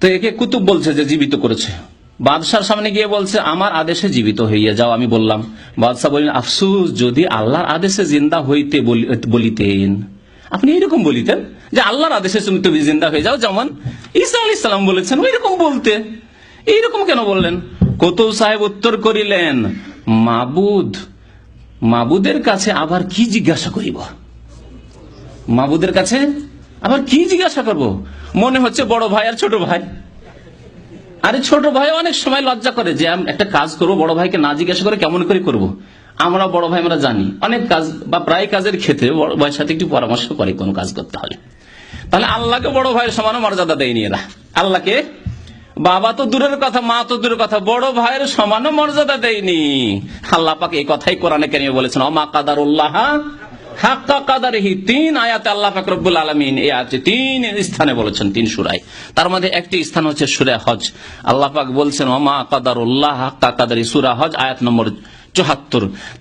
তো একে কুতুব বলছে যে জীবিত করেছে। বাদশার সামনে গিয়ে বলছে, আমার আদেশে জীবিত হইয়া যাও, আমি বললাম। বাদশাহ বললেন, আফসুস, যদি আল্লাহর আদেশে জিন্দা হইতে বলি- বলিতেন। আপনি এরকম বলিতেন যে আল্লাহর আদেশে তুমি তুমি জিন্দা হয়ে যাও, যেমন ঈসা আলী ইসলাম বলেছেন, ওইরকম বলতে। এইরকম কেন বললেন? কতৌ সাহেব উত্তর করিলেন, মাবুদ, মাবুদের কাছে আবার কি জিজ্ঞাসা করিব? মাবুদের কাছে আবার কি জিজ্ঞাসা করব? মনে হচ্ছে বড় ভাই আর ছোট ভাই। আরে ছোট ভাই অনেক সময় লজ্জা করে যে আমি একটা কাজ করব, বড় ভাইকে না জিজ্ঞাসা করে কেমন করে করব। আমরা বড় ভাই আমরা জানি। অনেক কাজ বা প্রায় কাজের ক্ষেত্রে বড় ভাইয়ের সাথে একটু পরামর্শ করে কোনো কাজ করতে হলে। তাহলে আল্লাহকে বড় ভাইয়ের সমান মর্যাদা দেয়নি এরা। আল্লাহকে বাবা তো দূরের কথা, মা তো দূরের কথা, বড় ভাইয়ের সমান মর্যাদা দেয়নি। আল্লাহ পাক এই কথাই কোরআনে কেন বলেছেন, অমা কাদার উল্লাহ তিন তিন স্থানে বলেছেন, তিন সুরায়। তার মধ্যে একটি স্থান হচ্ছে সুরে হজ। বলছেন কাদার সুরা হজ আয়াত নম্বর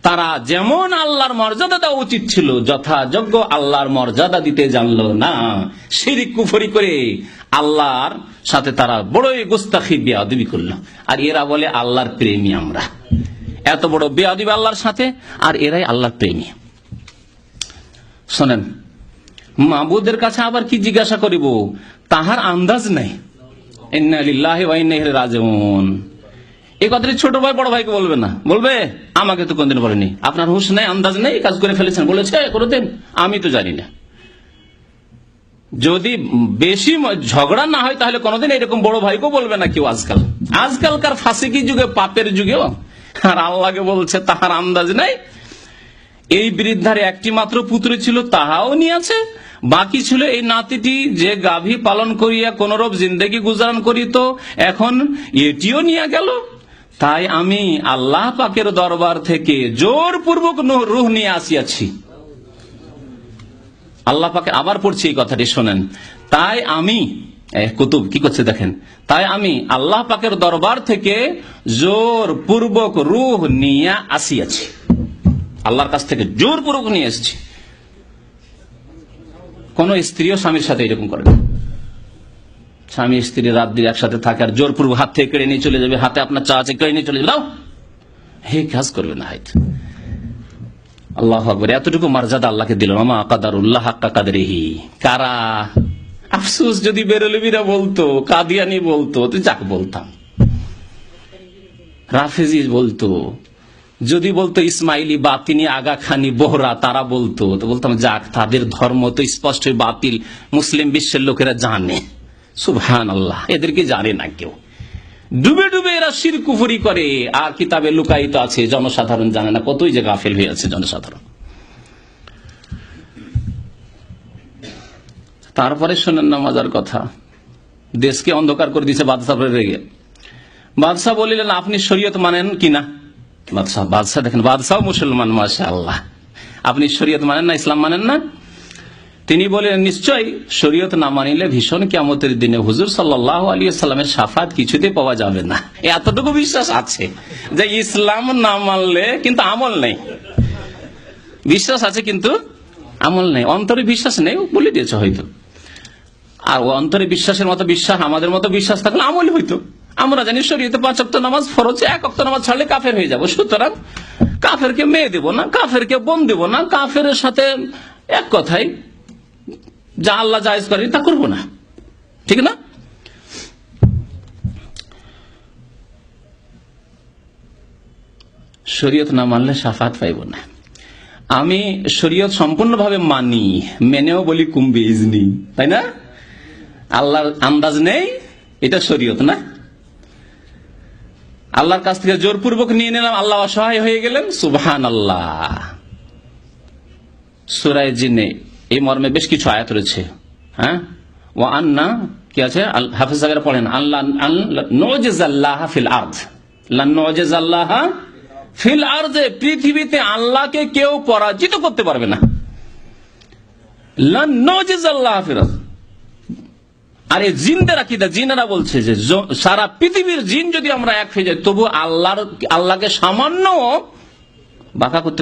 তারা যেমন আল্লাহর মর্যাদা দেওয়া উচিত ছিল, যথাযোগ্য আল্লাহর মর্যাদা দিতে জানলো না। শিরিক, কুফরি করে আল্লাহর সাথে তারা বড়ই গোস্তাখি, বেয়াদবি করল। আর এরা বলে, আল্লাহর প্রেমী আমরা। এত বড় বেয়াদবি আল্লাহর সাথে, আর এরাই আল্লাহর প্রেমী। শোনেন, মাবুদের কাছে আবার কি জিজ্ঞাসা করিব? তাহার আন্দাজ নাই। ছোট ভাই, বড় ভাইকে বলবে না। বলবে, আমাকে তো কোনদিন বলেনি। আপনার হুশ নেই, আন্দাজ নেই কাজ করে ফেলেছেন। বলেছে, কোনোদিন। আমি তো জানি না। যদি বেশি ঝগড়া না হয়, তাহলে কোনোদিন এরকম বড় ভাইকেও বলবে না কেউ আজকাল। আজকালকার ফাঁসিকি যুগে, পাপের যুগেও। আর আল্লাহকে বলছে, তাহার আন্দাজ নাই। এই বৃদ্ধার একটি মাত্র পুত্র ছিল, তাহাও নিয়েছে। বাকি ছিল এই নাতিটি যে গাভী পালন করিয়া কোনরূপ জিন্দেগি গুজারান করিত, এখন এটিও নিয়ে গেল। তাই আমি আল্লাহ পাকের দরবার থেকে জোরপূর্বক রুহ নিয়ে আসিয়াছি। আল্লাহ পাকে আবার পড়ছি এই কথাটি, শোনেন। তাই আমি কুতুব, কি করছে দেখেন? তাই আমি আল্লাহ পাকের দরবার থেকে জোর পূর্বক রুহ নিয়ে আসিয়াছি। আল্লাহর কাছ থেকে জোরপূর্বক নিয়ে এসেছি। কোন স্ত্রীও স্বামীর সাথে এরকম করে না। স্বামী স্ত্রী রাত দিন একসাথে থাকে আর জোর জোরপূর্বক হাত থেকে কেড়ে নিয়ে চলে যাবে, হাতে আপনার চা আছে, কেড়ে নিয়ে চলে যাবে। দাও। হে, কাজ করবে না, হাইত। আল্লাহ আকবর, এতটুকু মর্যাদা আল্লাহকে দিল মামা কাদার উল্লাহ হাক্কা কাদেরহি। কারা? আফসুস, যদি বেরলবিরা বলতো, কাদিয়ানি বলতো, তো যাক বলতাম। রাফেজি বলতো যদি বলতো ইসমাইলি, বাতিনি আগা খানি বোহরা, তারা বলতো। তো বলতাম, যাক, তাদের ধর্ম তো স্পষ্ট বাতিল, মুসলিম বিশ্বের লোকেরা জানে। সুবহান আল্লাহ এদেরকে জানে না কেউ। ডুবে ডুবে এরা শির কুফুরি করে, আর কিতাবে লুকায়িত আছে, জনসাধারণ জানে না কতই যে গাফেল হয়ে আছে জনসাধারণ। তারপরে শোনেন না মজার কথা, দেশকে অন্ধকার করে দিয়েছে বাদশাহ রেগে। বাদশাহ বলিলেন, আপনি শরীয়ত মানেন কিনা? বাদশাহ বাদশাহ দেখেন, বাদশাহ মুসলমান মাসা আল্লাহ আপনি শরীয়ত মানেন না, ইসলাম মানেন না? তিনি বলেন নিশ্চয় শরীয়ত না মানিলে ভীষণ কেমতের দিনে হুজুর সাল্লাহ আলী সাল্লামের সাফাত কিছুতে পাওয়া যাবে না। এতটুকু বিশ্বাস আছে যে ইসলাম না মানলে কিন্তু আমল নেই। বিশ্বাস আছে কিন্তু আমল নেই। অন্তরে বিশ্বাস নেই, বলে দিয়েছে হয়তো। আর অন্তরে বিশ্বাসের মতো বিশ্বাস, আমাদের মতো বিশ্বাস থাকলে আমল হইতো। আমরা জানি শরীয়তে পাঁচ অক্ত নামাজ ফরজ, এক অক্ত নামাজ ছাড়লে কাফের হয়ে যাব। সুতরাং কাফেরকে মেয়ে দেব না, কাফেরকে বোন দেব না, কাফের সাথে এক কথাই, যা আল্লাহ জায়েজ করে তা করব না। ঠিক না? শরীয়ত না মানলে সাফাত পাইব না। আমি শরীয়ত সম্পূর্ণভাবে মানি, মেনেও বলি কুম্বি ইজনি তাই না? আল্লাহর আন্দাজ নেই, এটা শরীয়ত না। আল্লাহর কাছ থেকে জোরপূর্বক নিয়ে নিলাম, আল্লাহ অসহায় হয়ে গেলেন সুবহান আল্লাহ সুরায় জিনে এই মর্মে বেশ কিছু আয়াত রয়েছে। হ্যাঁ? ও আন্না, কি আছে? হাফিজ সাহেবেরা পড়েন আল্লাহ নজেজাল্লাহ ফিল আর্থ নজেজাল্লাহ ফিল আর্জে পৃথিবীতে আল্লাহকে কেউ পরাজিত করতে পারবে না। নজেজাল্লাহ আর্থ। আর এই জিনদের আকিদা, জিনেরা বলছে যে সারা পৃথিবীর জিন যদি আমরা এক হয়ে যাই, তবু আল্লাহর, আল্লাহকে সামান্য বাঁকা করতে